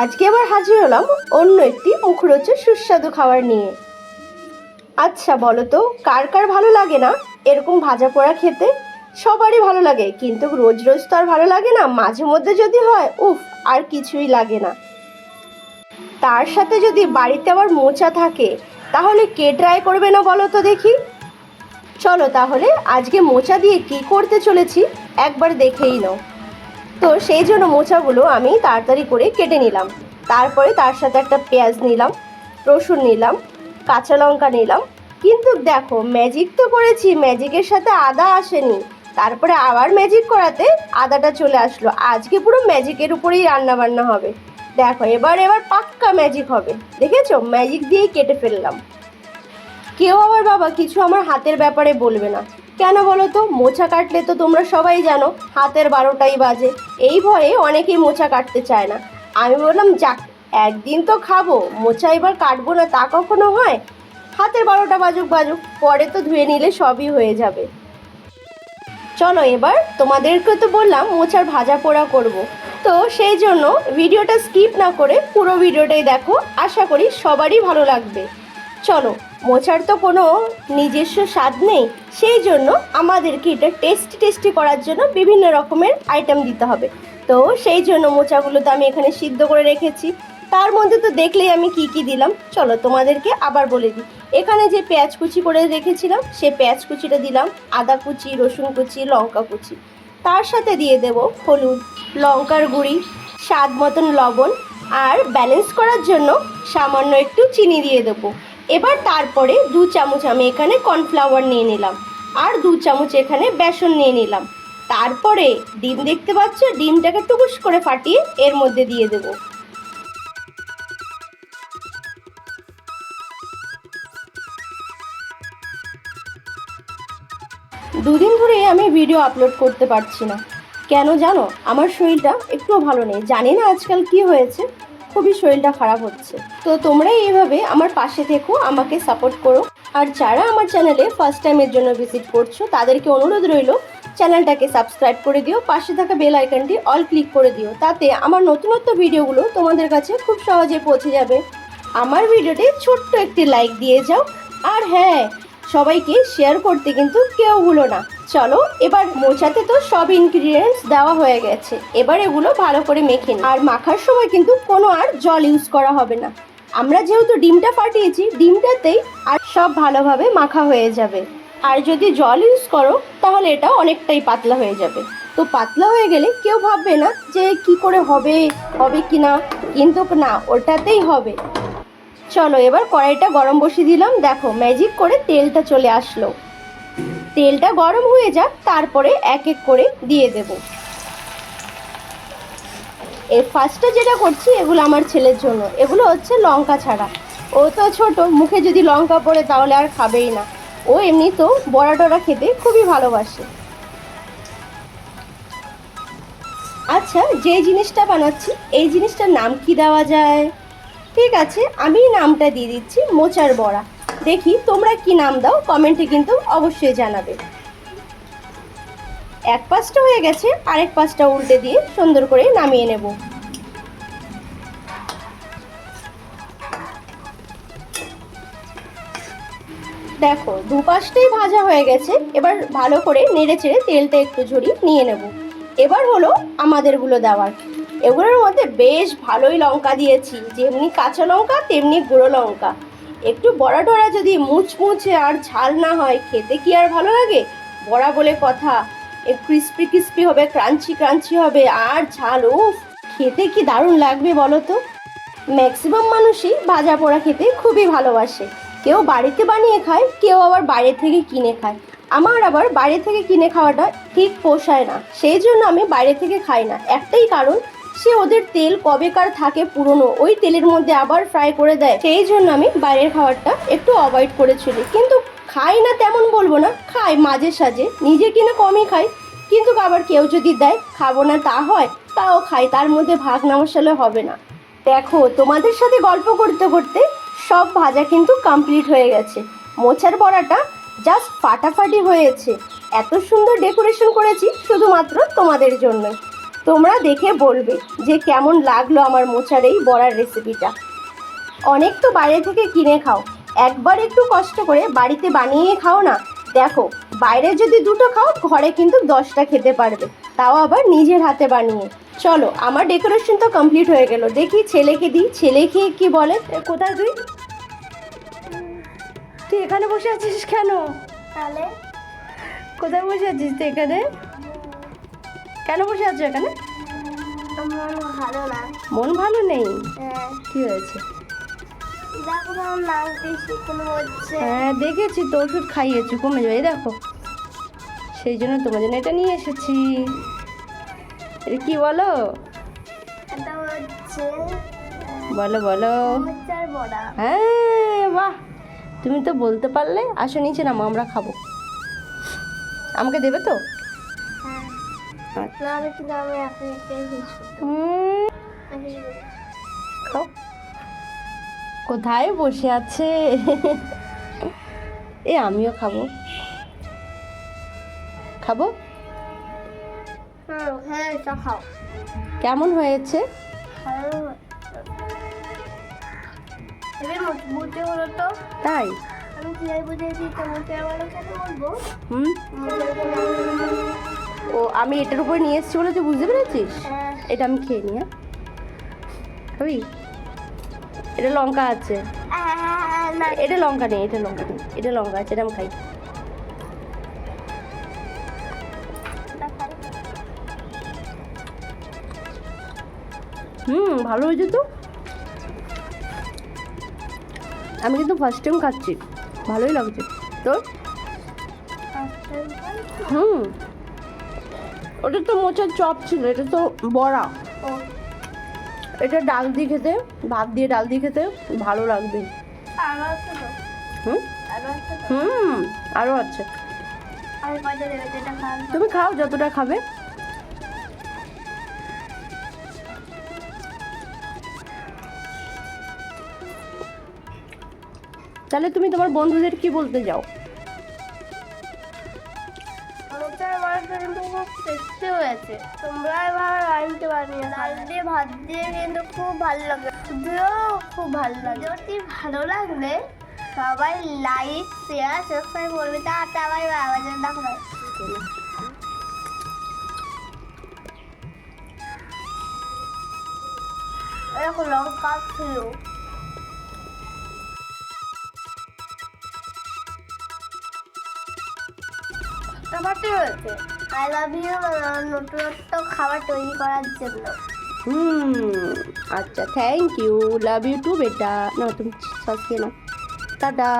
আজকে আবার হাজির হলাম অন্য একটি মুখরোচক সুস্বাদু খাবার নিয়ে। আচ্ছা বলো তো, কার কার ভালো লাগে না? এরকম ভাজা পোড়া খেতে সবারই ভালো লাগে, কিন্তু রোজ রোজ তো আর ভালো লাগে না? মাঝে মধ্যে যদি হয়, উফ, আর কিছুই লাগে না। তার সাথে যদি বাড়িতে আবার মোচা থাকে, তাহলে কে ট্রাই করবে না বলো তো দেখি? চলো তাহলে, আজকে মোচা দিয়ে কি করতে চলেছি একবার দেখেই নাও। তো সেই জন্য মোচাগুলো আমি তাড়াতাড়ি করে কেটে নিলাম। তারপরে তার সাথে একটা পেঁয়াজ নিলাম, রসুন নিলাম, কাঁচা লঙ্কা নিলাম। কিন্তু দেখো ম্যাজিক তো করেছি ম্যাজিকের সাথে আদা আসেনি। তারপরে আবার ম্যাজিক করাতে আদাটা চলে আসলো। আজকে পুরো ম্যাজিকের উপরেই রান্না বান্না হবে। দেখো, এবার এবার পাক্কা ম্যাজিক হবে। দেখেছ? ম্যাজিক দিয়েই কেটে ফেললাম। কেউ আবার বাবা কিছু আমার হাতের ব্যাপারে বলবে না। কেন বলো তো? মোচা কাটলে তো তোমরা সবাই জানো, হাতের বারোটাই বাজে। এই ভয়ে অনেকেই মোছা কাটতে চায় না। আমি বললাম, যাক, একদিন তো খাব। মোচা এবার কাটবো না, তা কখনো হয়? হাতের বারোটা বাজুক বাজুক। পরে তো ধুয়ে নিলে সবই হয়ে যাবে। চলো এবার, তোমাদেরকে তো বললাম মোচার ভাজা পোড়া করব। তো সেই জন্য ভিডিওটা স্কিপ না করে পুরো ভিডিওটাই দেখো। আশা করি সবারই ভালো লাগবে। চলো মোচার তো কোনো নিজস্ব স্বাদ নেই, সেই জন্য আমাদেরকে এটা টেস্টি টেস্টি করার জন্য বিভিন্ন রকমের আইটেম দিতে হবে। তো সেই জন্য মোচাগুলো তো আমি এখানে সিদ্ধ করে রেখেছি। তার মধ্যে তো দেখলেই আমি কি কি দিলাম। চলো তোমাদেরকে আবার বলে দিই। এখানে যে পেঁয়াজ কুচি করে রেখেছিলাম, সে পেঁয়াজ কুচিটা দিলাম, আদা কুচি, রসুন কুচি, লঙ্কা কুচি। তার সাথে দিয়ে দেব হলুদ, লঙ্কার গুঁড়ি, স্বাদ মতন লবণ, আর ব্যালেন্স করার জন্য সামান্য একটু চিনি দিয়ে দেবো। এবার তারপরে দু চামচ আমি এখানে কর্নফ্লাওয়ার নিয়ে নিলাম আর দু চামচ এখানে বেসন নিয়ে নিলাম। তারপরে ডিম দেখতে পাচ্ছ, ডিমটাকে টুকুস করে ফাটিয়ে এর মধ্যে দিয়ে দেবো। দুদিন ধরে আমি ভিডিও আপলোড করতে পারছি না। কেন জানো? আমার শরীরটা একটুও ভালো নেই। জানি না আজকাল কি হয়েছে। খুবই শরীরটা খারাপ হচ্ছে। তো তোমরা এইভাবে আমার পাশে থেকো, আমাকে সাপোর্ট করো। আর যারা আমার চ্যানেলে ফার্স্ট টাইমের জন্য ভিজিট করছ, তাদেরকে অনুরোধ রইল চ্যানেলটাকে সাবস্ক্রাইব করে দিও, পাশে থাকা বেল আইকনটি অল ক্লিক করে দিও, তাতে আমার নতুনত্ব ভিডিওগুলো তোমাদের কাছে খুব সহজে পৌঁছে যাবে। আমার ভিডিওটি ছোট্ট একটি লাইক দিয়ে যাও। আর হ্যাঁ সবাইকে শেয়ার করতে কিন্তু কেউ ভুলো না। চলো, এবার মোচাতে তো সব ইনগ্রিডিয়েন্টস দেওয়া হয়ে গেছে। এবার এগুলো ভালো করে মেখে আর মাখার সময় কিন্তু কোনো আর জল ইউজ করা হবে না। আমরা যেহেতু ডিমটা ফাটিয়েছি, ডিমটাতেই আর সব ভালোভাবে মাখা হয়ে যাবে। আর যদি জল ইউজ করো, তাহলে এটা অনেকটাই পাতলা হয়ে যাবে। তো পাতলা হয়ে গেলে কেউ ভাববে না যে কি করে হবে হবে কি না? কিন্তু না, ওটাতেই হবে। চলো, এবার কড়াইটা গরম বসিয়ে দিলাম। দেখো ম্যাজিক করে তেলটা চলে আসলো। তেলটা গরম হয়ে যাক, তারপরে এক এক করে দিয়ে দেব। এর ফার্স্টে যেটা করছি, এগুলো আমার ছেলের জন্য। এগুলো হচ্ছে লঙ্কা ছাড়া। ও তো ছোট, মুখে যদি লঙ্কা পড়ে তাহলে আর খাবেই না। ও এমনি তো বড়া টড়া খেতে খুবই ভালোবাসে। আচ্ছা যে জিনিসটা বানাচ্ছি, এই জিনিসটার নাম কি দেওয়া যায়? ঠিক আছে আমি নামটা দিয়ে দিচ্ছি, মোচার বড়া। দেখি তোমরা কি নাম দাও, কমেন্টে কিন্তু অবশ্যই জানাবে। এক পাশটা হয়ে গেছে, আরেক পাশটা উল্টে দিয়ে সুন্দর করে নামিয়ে নেব। দেখো দুপাশটাই ভাজা হয়ে গেছে, এবার ভালো করে নেড়ে চেড়ে তেলটা একটু ঝরিয়ে নিয়ে নেব। এবার হলো আমাদেরগুলো দেওয়ার। এগুলোর মধ্যে বেশ ভালোই লঙ্কা দিয়েছি, যেমনি কাঁচা লঙ্কা, তেমনি গুঁড়ো লঙ্কা। একটু বড়া টড়া যদি মুচমুচে আর ঝাল না হয়, খেতে কি আর ভালো লাগে? বড়া বলে কথা। ক্রিস্পি ক্রিস্পি হবে ক্রাঞ্চি ক্রাঞ্চি হবে, আর ঝাল, উফ, খেতে কি দারুণ লাগবে বলো তো? ম্যাক্সিমাম মানুষই ভাজা পোড়া খেতে খুবই ভালোবাসে। কেউ বাড়িতে বানিয়ে খায়, কেউ আবার বাইরে থেকে কিনে খায়। আমার আবার বাইরে থেকে কিনে খাওয়াটা ঠিক পোষায় না। সেই জন্য আমি বাইরে থেকে খাই না। একটাই কারণ সে ওদের তেল কবেকার থাকে পুরনো, ওই তেলের মধ্যে আবার ফ্রাই করে দেয়। সেই জন্য আমি বাইরের খাবারটা একটু অ্যাভয়েড করে চলি কিন্তু খাই না তেমন বলব না, খাই মাঝে সাঝে। নিজে কিনা কমই খাই, কিন্তু আবার কেউ যদি দেয়, খাব না তা হয়, তাও খাই, তার মধ্যে ভাগ না মশালে হবে না। দেখো, তোমাদের সাথে গল্প করতে করতে সব ভাজা কিন্তু কমপ্লিট হয়ে গেছে। মোচার বড়াটা জাস্ট ফাটাফাটি হয়েছে। এত সুন্দর ডেকোরেশন করেছি, শুধুমাত্র তোমাদের জন্য তোমরা দেখে বলবে যে কেমন লাগল আমার মোচার এই বড়ার রেসিপিটা অনেক তো বাইরে থেকে কিনে খাও। একবার একটু কষ্ট করে বাড়িতে বানিয়ে খাও না। দেখো বাইরে যদি দুটো খাও ঘরে কিন্তু দশটা খেতে পারবে। তাও আবার নিজের হাতে বানিয়ে। চলো আমার ডেকোরেশন তো কমপ্লিট হয়ে গেল। দেখি ছেলেকে দিই। ছেলে খেয়ে কি বলে? কোথায় তুই? তুই এখানে বসে আছিস কেন? তাহলে কোথায় বসে আছিস তুই এখানে? কেন বসে আছো এখানে? মন ভালো নেই? হ্যাঁ। কি হয়েছে? হ্যাঁ দেখেছি তো ওষুধ খাইয়েছি কমে যাবে। দেখো সেই জন্য তোমার জন্য এটা নিয়ে এসেছি। এটা কি বলো? বলো বলো। হ্যাঁ বাহ! তুমি তো বলতে পারলে আসো নিচে নামো আমরা খাব। আমাকে দেবে তো? আমি কিন্তু আমি এখন একটা খাও কোথায় বসে আছে? এ আমিও খাব। খাব? হ্যাঁ কেমন হয়েছে? বুঝতে হলো তো তাই আমি বুঝেছি বলব? হুম। ও আমি এটার উপরে নিয়ে এসেছি বলে তুই বুঝতে পেরেছিস? হ্যাঁ। এটা আমি খেয়ে নিই হ্যাঁ? খাবি এটা লঙ্কা আছে। এটা লঙ্কা নেই এটা লঙ্কা নেই এটা লঙ্কা আছে এটা আমি খাই। হুম ভালো হয়েছে তো? আমি কিন্তু ফার্স্ট টাইম খাচ্ছি ভালোই লাগছে। তোর? হুম। ওটা তো মোচার চপ ছিল এটা তো বড়া। এটা ডাল দিয়ে খেতে ভাত দিয়ে ডাল দিয়ে খেতে ভালো লাগবে। হুম? আরও আছে তুমি খাও যতটা খাবে। তাহলে তুমি তোমার বন্ধুদের কি বলতে যাও? খুব টেস্টি হয়েছে তোমরা এবার বাড়িতে বানিয়ে ডাল দিয়ে ভাত দিয়ে কিন্তু খুব ভালো লাগে। যদিও খুব ভালো লাগে। যদি ভালো লাগলে সবাই লাইক শেয়ার সাবস্ক্রাইব করবে। তা সবাই বাবা দেখো এরকম লঙ্কা ছিল। খাবারটি হয়েছে। আই লাভ ইউ নতুনত্ব খাবার তৈরি করার জন্য। হুম আচ্ছা thank you love you too বেটা। না তুমি সব খেয়ে নাও টাটা